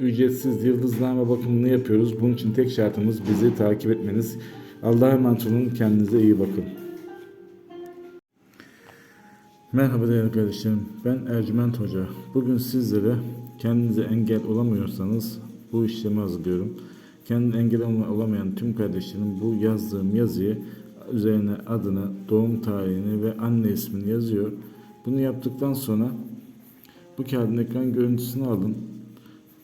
ücretsiz yıldızlama bakımını yapıyoruz. Bunun için tek şartımız bizi takip etmeniz. Allah'a emanet olun. Kendinize iyi bakın. Merhaba değerli kardeşlerim. Ben Ercüment Hoca. Bugün sizlere kendinize engel olamıyorsanız bu işlemi hazırlıyorum. Kendine engel olamayan tüm kardeşlerim bu yazdığım yazıyı üzerine adını, doğum tarihini ve anne ismini yazıyor. Bunu yaptıktan sonra bu kağıdın ekran görüntüsünü alın.